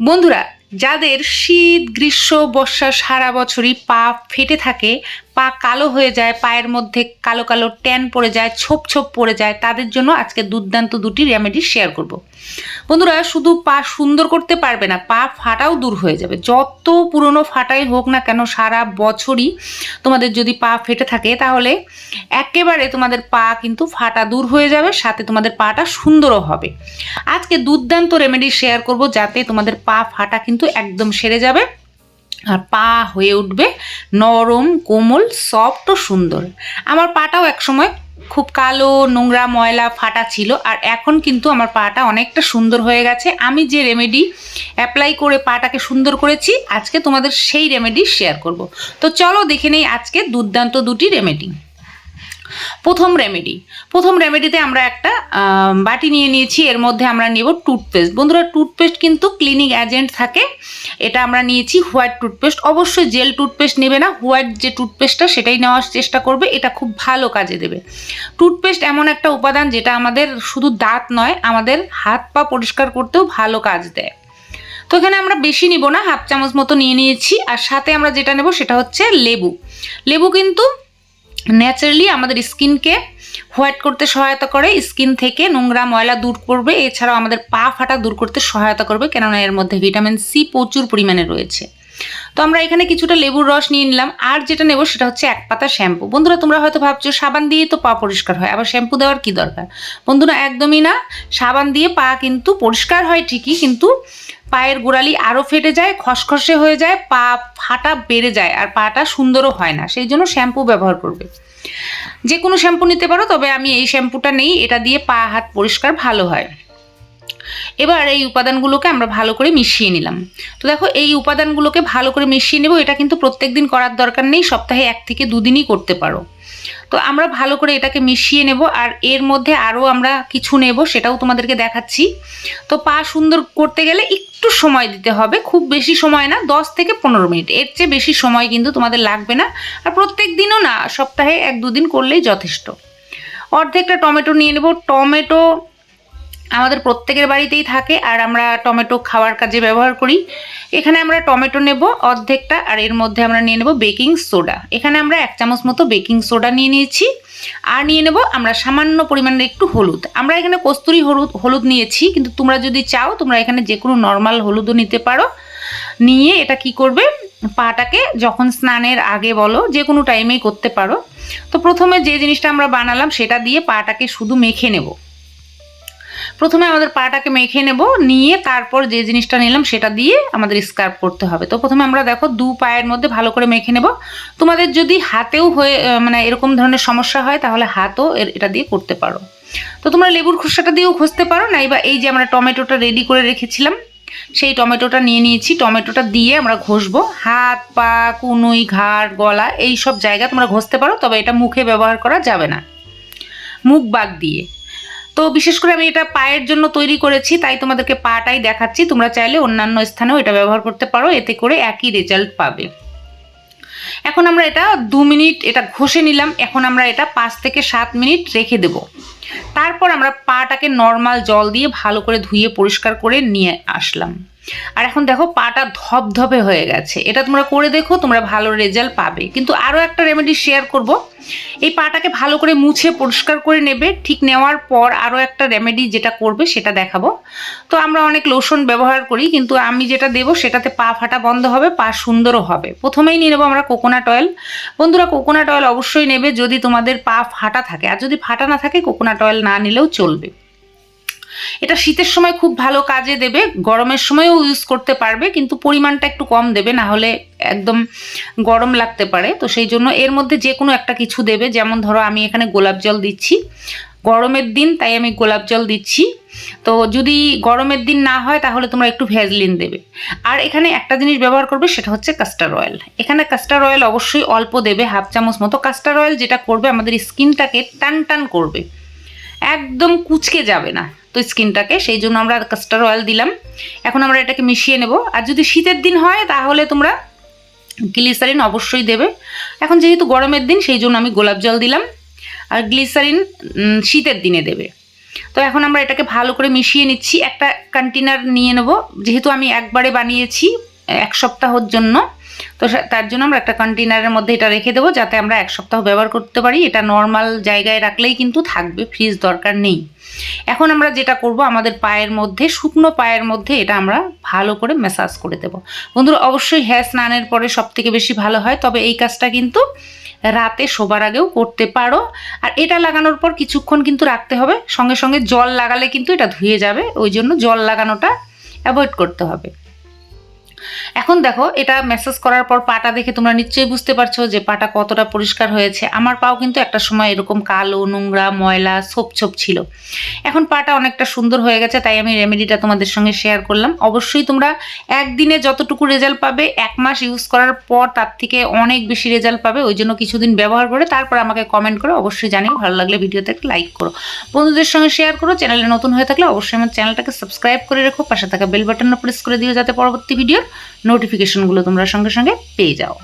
বন্ধুরা যাদের শীত, গ্রীষ্ম, বর্ষা সারা বছরই পা ফেটে থাকে, পা কালো হয়ে যায়, পায়ের মধ্যে কালো কালো ট্যান পড়ে যায়, ছোপ ছোপ পড়ে যায়, তাদের জন্য আজকে দুর্দান্ত দুটি রেমেডি শেয়ার করব। বন্ধুরা, শুধু পা সুন্দর করতে পারবে না, পা ফাটাও দূর হয়ে যাবে। যত পুরনো ফাটাই হোক না কেন, সারা বছরই তোমাদের যদি পা ফেটে থাকে, তাহলে একেবারে তোমাদের পা কিন্তু ফাটা দূর হয়ে যাবে, সাথে তোমাদের পাটা সুন্দরও হবে। আজকে দুর্দান্ত রেমেডি শেয়ার করব, যাতে তোমাদের পা ফাটা কিন্তু একদম সেরে যাবে। আর পা হয়ে উঠবে নরম, কোমল সফট ও সুন্দর। আমার পাটাও একসময় খুব কালো, নোংরা, ময়লা, ফাটা ছিল আর এখন কিন্তু আমার পাটা অনেকটা সুন্দর হয়ে গেছে। আমি যে রেমেডি অ্যাপ্লাই করে পাটাকে সুন্দর করেছি, আজকে তোমাদের সেই রেমেডি শেয়ার করব। তো চলো দেখে নেই আজকে দুর্দান্ত দুটি রেমেডি প্রথম রেমেডি প্রথম রেমেডিতে আমরা একটা বাটি নিয়ে নিয়েছি, এর মধ্যে আমরা নেব টুথপেস্ট বন্ধুরা টুথপেস্ট কিন্তু ক্লিনিক এজেন্ট থাকে, এটা আমরা নিয়েছি হোয়াইট টুথপেস্ট অবশ্যই জেল টুথপেস্ট নেবে না হোয়াইট যে টুথপেস্টটা সেটাই নেওয়ার চেষ্টা করবে, এটা খুব ভালো কাজে দেবে। টুথপেস্ট এমন একটা উপাদান যেটা আমাদের শুধু দাঁত নয়, আমাদের হাত পা পরিষ্কার করতেও ভালো কাজ দেয়। তো এখানে আমরা বেশি নিব না, হাফ চামচ মতো নিয়ে নিয়েছি, আর সাথে আমরা যেটা নেব সেটা হচ্ছে লেবু। লেবু কিন্তু ন্যাচারালি আমাদের স্কিনকে হোয়াইট করতে সহায়তা করে। স্কিন থেকে নোংরা ময়লা দূর করবে। এছাড়াও আমাদের পা ফাটা দূর করতে সহায়তা করবে। কেননা এর মধ্যে ভিটামিন সি প্রচুর পরিমাণে রয়েছে। তো আমরা এখানে কিছুটা লেবুর রস নিয়ে নিলাম। আর যেটা নেব সেটা হচ্ছে এক পাতা শ্যাম্পু। বন্ধুরা, তোমরা হয়তো ভাবছ, সাবান দিয়ে তো পা পরিষ্কার হয়, আবার শ্যাম্পু দেওয়ার কি দরকার? বন্ধুরা, একদমই না। সাবান দিয়ে পা কিন্তু পরিষ্কার হয় ঠিকই, কিন্তু পায়ের গোড়ালি আরও ফেটে যায়, খসখসে হয়ে যায়, পা ফাটা বেড়ে যায়, আর পাটা সুন্দরও হয় না। সেই জন্য শ্যাম্পু ব্যবহার করবে। যে কোনো শ্যাম্পু নিতে পারো, তবে আমি এই শ্যাম্পুটা নেই, এটা দিয়ে পা, হাত পরিষ্কার ভালো হয়। এবার এই উপাদানগুলোকে আমরা ভালো করে মিশিয়ে নিলাম। তো দেখো, এই উপাদানগুলোকে ভালো করে মিশিয়ে নেব, এটা কিন্তু প্রত্যেক দিন করার দরকার নেই, সপ্তাহে এক থেকে দুদিনই করতে পারো। তো আমরা ভালো করে এটাকে মিশিয়ে নেব, আর এর মধ্যে আরও আমরা কিছু নেব, সেটাও তোমাদেরকে দেখাচ্ছি। তো পা সুন্দর করতে গেলে একটু সময় দিতে হবে, খুব বেশি সময় না, দশ থেকে পনেরো মিনিট। এর চেয়ে বেশি সময় কিন্তু তোমাদের লাগবে না, আর প্রত্যেক দিনও না, সপ্তাহে এক দুদিন করলেই যথেষ্ট। অর্ধেকটা টমেটো নিয়ে নেব, টমেটো আমাদের প্রত্যেকের বাড়িতেই থাকে আর আমরা টমেটো খাওয়ার কাজে ব্যবহার করি। এখানে আমরা টমেটো নেব অর্ধেকটা আর এর মধ্যে আমরা নিয়ে নেব বেকিং সোডা। এখানে আমরা এক চামচ মতো বেকিং সোডা নিয়ে নিয়েছি। আর নিয়ে নেব আমরা সামান্য পরিমাণের একটু হলুদ। আমরা এখানে কস্তুরি হলুদ হলুদ নিয়েছি, কিন্তু তোমরা যদি চাও তোমরা এখানে যে কোনো নর্মাল হলুদও নিতে পারো। নিয়ে এটা কি করবে? পাটাকে যখন স্নানের আগে বলো যে কোনো টাইমেই করতে পারো। তো প্রথমে যে জিনিসটা আমরা বানালাম সেটা দিয়ে পাটাকে শুধু মেখে নেব। প্রথমে আমাদের পাটাকে মেখে নেব, নিয়ে তারপর যে জিনিসটা নিলাম সেটা দিয়ে আমাদের স্কার্ফ করতে হবে। তো প্রথমে আমরা দেখো দু পায়ের মধ্যে ভালো করে মেখে নেব। তোমাদের যদি হাতেও হয়ে মানে এরকম ধরনের সমস্যা হয় তাহলে হাতও এটা দিয়ে করতে পারো। তো তোমরা লেবুর খোসাটা দিয়েও ঘষতে পারো নাই বা এই যে আমরা টমেটোটা রেডি করে রেখেছিলাম, সেই টমেটোটা নিয়ে নিয়েছি। টমেটোটা দিয়ে আমরা ঘষবো। হাত, পা, কুনুই, ঘাড়, গলা, এই সব জায়গা তোমরা ঘষতে পারো, তবে এটা মুখে ব্যবহার করা যাবে না। মুখ বাদ দিয়ে। তো বিশেষ করে আমি এটা পায়ের জন্য তৈরি করেছি, তাই তোমাদেরকে পাটাই দেখাচ্ছি। তোমরা চাইলে অন্যান্য স্থানেও এটা ব্যবহার করতে পারো, এতে করে একই রেজাল্ট পাবে। এখন আমরা এটা দু মিনিট এটা ঘষে নিলাম, এখন আমরা এটা পাঁচ থেকে সাত মিনিট রেখে দেব। তারপর আমরা পাটাকে নর্মাল জল দিয়ে ভালো করে ধুয়ে পরিষ্কার করে নিয়ে আসলাম। আর এখন দেখো পাটা ধপধপে হয়ে গেছে। এটা তোমরা করে দেখো, তোমরা ভালো রেজাল্ট পাবে। কিন্তু আরও একটা রেমেডি শেয়ার করব। এই পাটাকে ভালো করে মুছে পরিষ্কার করে নেবে। ঠিক নেওয়ার পর আরও একটা রেমেডি যেটা করবে, সেটা দেখাবো। তো আমরা অনেক লোশন ব্যবহার করি, কিন্তু আমি যেটা দেবো, সেটাতে পা ফাটা বন্ধ হবে, পা সুন্দরও হবে। প্রথমেই নিয়ে নেব আমরা কোকোনাট অয়েল বন্ধুরা কোকোনাট অয়েল অবশ্যই নেবে যদি তোমাদের পা ফাটা থাকে। আর যদি ফাটা না থাকে কোকোনাট অয়েল না নিলেও চলবে। এটা শীতের সময় খুব ভালো কাজে দেবে, গরমের সময়ও ইউজ করতে পারবে, কিন্তু পরিমাণটা একটু কম দেবে, না হলে একদম গরম লাগতে পারে। তো সেই জন্য এর মধ্যে যে কোনো একটা কিছু দেবে, যেমন ধরো আমি এখানে গোলাপ জল দিচ্ছি। গরমের দিন তাই আমি গোলাপ জল দিচ্ছি। তো যদি গরমের দিন না হয়, তাহলে তোমরা একটু ভ্যাজলিন দেবে। আর এখানে একটা জিনিস ব্যবহার করবে, সেটা হচ্ছে কাস্টার অয়েল এখানে কাস্টার অয়েল অবশ্যই অল্প দেবে, হাফ চামচ মতো। কাস্টার অয়েল যেটা করবে, আমাদের স্কিনটাকে টান টান করবে। একদম কুচকে যাবে না। তো স্কিনটাকে, সেই জন্য আমরা কাস্টার অয়েল দিলাম। এখন আমরা এটাকে মিশিয়ে নেব। আর যদি শীতের দিন হয়, তাহলে তোমরা গ্লিসারিন অবশ্যই দেবে। এখন যেহেতু গরমের দিন, সেই জন্য আমি গোলাপ জল দিলাম। আর গ্লিসারিন শীতের দিনে দেবে। তো এখন আমরা এটাকে ভালো করে মিশিয়ে নিচ্ছি। একটা কন্টেনার নিয়ে নেব। যেহেতু আমি একবারে বানিয়েছি, এক সপ্তাহর জন্য। তো তার জন্য আমরা একটা কন্টেনারের মধ্যে এটা রেখে দেবো যাতে আমরা এক সপ্তাহ ব্যবহার করতে পারি। এটা নর্মাল জায়গায় রাখলেই কিন্তু থাকবে ফ্রিজ দরকার নেই। এখন আমরা যেটা করব, আমাদের পায়ের মধ্যে, শুকনো পায়ের মধ্যে এটা আমরা ভালো করে ম্যাসাজ করে দেবো। বন্ধুরা, অবশ্যই হ্যাঁ স্নানের পরে সব থেকে বেশি ভালো হয়, তবে এই কাজটা কিন্তু রাতে শোবার আগেও করতে পারো। আর এটা লাগানোর পর কিছুক্ষণ কিন্তু রাখতে হবে। সঙ্গে সঙ্গে জল লাগালে কিন্তু এটা ধুয়ে যাবে। ওই জন্য জল লাগানোটা অ্যাভয়েড করতে হবে। এখন দেখো, এটা মেসেজ করার পর পাটা দেখে তোমরা নিশ্চয়ই বুঝতে পারছ যে পাটা কতটা পরিষ্কার হয়েছে। আমার পাও কিন্তু একটা সময় এরকম কালো, নোংরা, ময়লা, ছোপ ছোপ ছিল। এখন পাটা অনেকটা সুন্দর হয়ে গেছে, তাই আমি রেমেডিটা তোমাদের সঙ্গে শেয়ার করলাম। অবশ্যই তোমরা একদিনে যতটুকু রেজাল্ট পাবে, এক মাস ইউজ করার পর তার থেকে অনেক বেশি রেজাল্ট পাবে। ওই জন্য কিছুদিন ব্যবহার করে তারপর আমাকে কমেন্ট করে। অবশ্যই জানিও, ভালো লাগলে ভিডিওতে একটা লাইক করো। বন্ধুদের সঙ্গে শেয়ার করো। চ্যানেলে নতুন হয়ে থাকলে অবশ্যই আমার চ্যানেলটাকে সাবস্ক্রাইব করে রেখো। পাশে থাকা বেল বাটনটা প্রেস করে দিও যাতে পরবর্তী ভিডিওর নোটিফিকেশনগুলো তোমরা সঙ্গে সঙ্গে পেয়ে যাও।